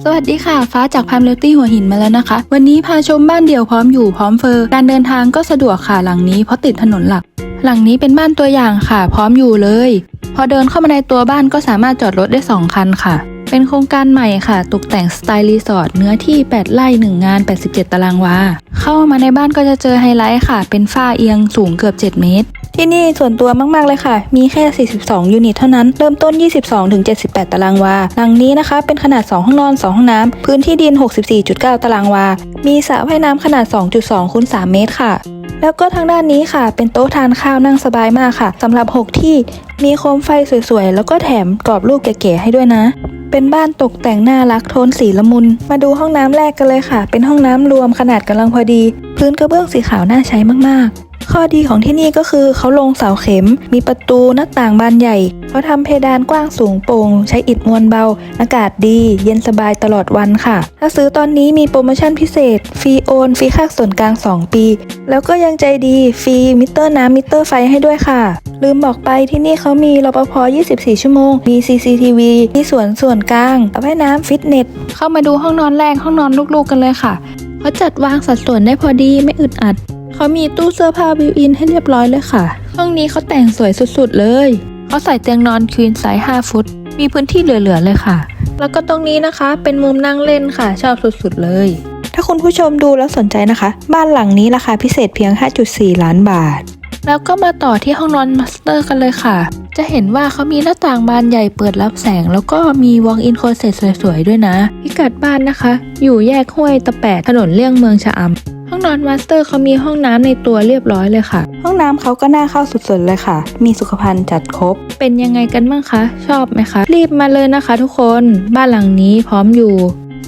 สวัสดีค่ะ ฟ้าจากพามเลตี้หัวหินมาแล้วนะคะ วันนี้พาชมบ้านเดี่ยวพร้อมอยู่พร้อมเฟอร์การเดินทางก็สะดวกค่ะหลังนี้เพราะติดถนนหลัก หลังนี้เป็นบ้านตัวอย่างค่ะ พร้อมอยู่เลย พอเดินเข้ามาในตัวบ้านก็สามารถจอดรถได้ 2 คันค่ะ เป็นโครงการใหม่ค่ะ ตกแต่งสไตล์รีสอร์ทเนื้อที่ 8 ไร่1งาน 87 ตารางวา เข้ามาในบ้านก็จะเจอไฮไลท์ค่ะ เป็นฝ้าเอียงสูงเกือบ 7 เมตร ที่นี่ส่วนตัวมาก ๆ เลยค่ะ มีแค่ 42 ยูนิตเท่านั้น เริ่มต้น 22ถึง78 ตารางวา หลังนี้นะคะ เป็นขนาด 2 ห้องนอน 2 ห้องน้ำ พื้นที่ดิน 64.9 ตารางวา มีสระว่ายน้ำขนาด 2.2คูณ3เมตรค่ะแล้วก็ทางด้านนี้ค่ะ เป็นโต๊ะทานข้าวนั่งสบายมากค่ะสำหรับ 6 ที่มีโคมไฟสวยๆ แล้วก็แถมกรอบรูปเก๋ๆให้ด้วยนะ เป็นบ้านตกแต่งน่ารักโทนสีละมุน มาดูห้องน้ำแรกกันเลยค่ะ เป็นห้องน้ำรวมขนาดกำลังพอดี พื้นกระเบื้องสีขาวน่าใช้มากๆ ข้อดีของที่นี่ก็คือเขาลงเสาเข็ม มีประตูหน้าต่างบานใหญ่ เขาทำเพดานกว้างสูงโปร่งใช้อิฐมวลเบา อากาศดี เย็นสบายตลอดวันค่ะ ถ้าซื้อตอนนี้มีโปรโมชั่นพิเศษ ฟรีโอน ฟรีค่าส่วนกลาง 2 ปี แล้วก็ยังใจดีฟรีมิเตอร์น้ำมิเตอร์ไฟให้ด้วยค่ะ ลืมบอกไปที่นี่เขามีรปภ 24 ชั่วโมง มี CCTV มีสวนส่วนกลางอาไว้น้ำฟิตเนส เข้ามาดูห้องนอนแรกห้องนอนลูกๆกันเลยค่ะเขาจัดวางสัดส่วนได้พอดีไม่อึดอัด เขามีตู้เสื้อผ้าบิวอินให้เรียบร้อยเลยค่ะ ห้องนี้เขาแต่งสวยสุดๆเลย เขาใส่เตียงนอนควีนไซส์5ฟุต มีพื้นที่เหลือๆเลยค่ะ แล้วก็ตรงนี้นะคะ เป็นมุมนั่งเล่นค่ะ ชอบสุดๆเลย ถ้าคุณผู้ชมดูแล้วสนใจนะคะ บ้านหลังนี้ราคาพิเศษเพียง 5.4 ล้านบาท แล้วก็มาต่อที่ห้องนอนมาสเตอร์กันเลยค่ะ จะเห็นว่าเขามีหน้าต่างบานใหญ่เปิดรับแสง แล้วก็มี walk-in closet สวยๆด้วยนะ พิกัดบ้านนะคะ อยู่แยกห้วยตะแปดถนนเลี่ยงเมืองชะอำ ห้องนอนมาสเตอร์เขามีห้องน้ำในตัวเรียบร้อยเลยค่ะ ห้องน้ำเขาก็น่าเข้าสุดๆเลยค่ะ มีสุขภัณฑ์จัดครบ เป็นยังไงกันบ้างคะ ชอบไหมคะ รีบมาเลยนะคะทุกคน บ้านหลังนี้พร้อมอยู่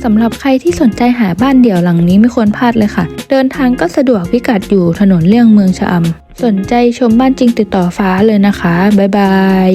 สำหรับใครที่สนใจหาบ้านเดี่ยวหลังนี้ไม่ควรพลาดเลยค่ะ เดินทางก็สะดวกพิกัดอยู่ถนนเลี่ยงเมืองชะอำสนใจชมบ้านจริงติดต่อฟ้าเลยนะคะ บ๊ายบาย